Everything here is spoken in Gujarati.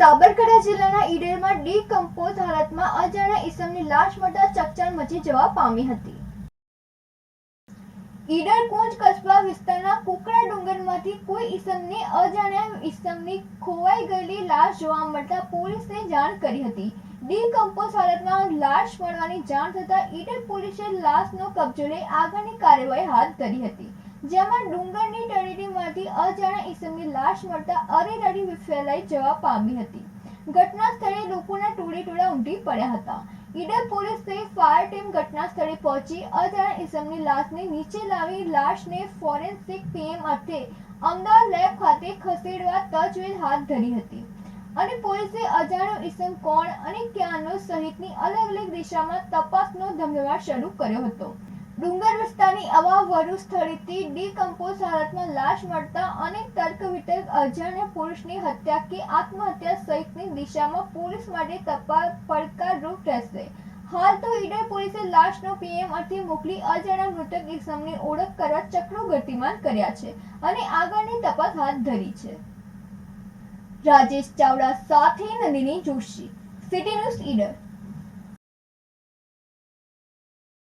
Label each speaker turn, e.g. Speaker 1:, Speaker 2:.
Speaker 1: સાબરકાંઠા જિલ્લાના ઈડરમાં ડીકમ્પોઝ હાલતમાં અજાણ્યા ઈસમની લાશ મળતા ચકચાર મચી જવા પામી હતી. ઈડર કુંજ કસ્બા વિસ્તારના કુકડા ડુંગરમાંથી કોઈ ઈસમને અજાણ્યા ઈસમની ખોવાઈ ગયેલી લાશ જોવા મળતા પોલીસને જાણ કરી હતી. ડીકમ્પોઝ હાલતમાં લાશ મળવાની જાણ થતાં ઈડર પોલીસે લાશનો કબજો લઈ આગળની કાર્યવાહી હાથ ધરી હતી. જેમાં ડુંગરની તળેટીમાંથી અજાણ્યા ઈસમની લાશ મળતા અરેરાડી ફેલાઈ જવા પામી હતી. ઘટના સ્થળે લોકોના ટોળે ટોળા ઉમટી પડ્યા હતા. ઈડર પોલીસ ફાયર ટીમ ઘટના સ્થળે પહોંચી, અજાણ્યા ઈસમની લાશને નીચે લાવી લાશને ફોરેન્સિક પીએમ અર્થે અમદાવાદ લેબ ખાતે ખસેડવા તજવીજ હાથ ધરી હતી. અને પોલીસે અજાણ્યો ઈસમ કોણ અને ક્યાંનો સહિતની અલગ અલગ દિશામાં તપાસનો ધમધમાટ શરૂ કર્યો હતો. ડુંગર વિસ્તારની અવાવરુ સ્થળેથી ડીકમ્પોઝ હાલતમાં લાશ મળતા અનેક તર્ક વિતર્ક અજાણ્યા પુરુષની હત્યા કે આત્મહત્યા સહિતની દિશામાં પોલીસ માટે તપાસ પડકારરૂપ રહેશે. હાલ તો ઈડર પોલીસે લાશનો પીએમ અર્થે મોકલી અજાણ્યા મૃતક ઇસમની ઓળખ કરવા ચક્રો ગતિમાન કર્યા છે અને આગળની તપાસ હાથ ધરી છે. રાજેશ ચાવડા સાથે નંદિની જોશી, સિટી ન્યૂઝ ઈડર.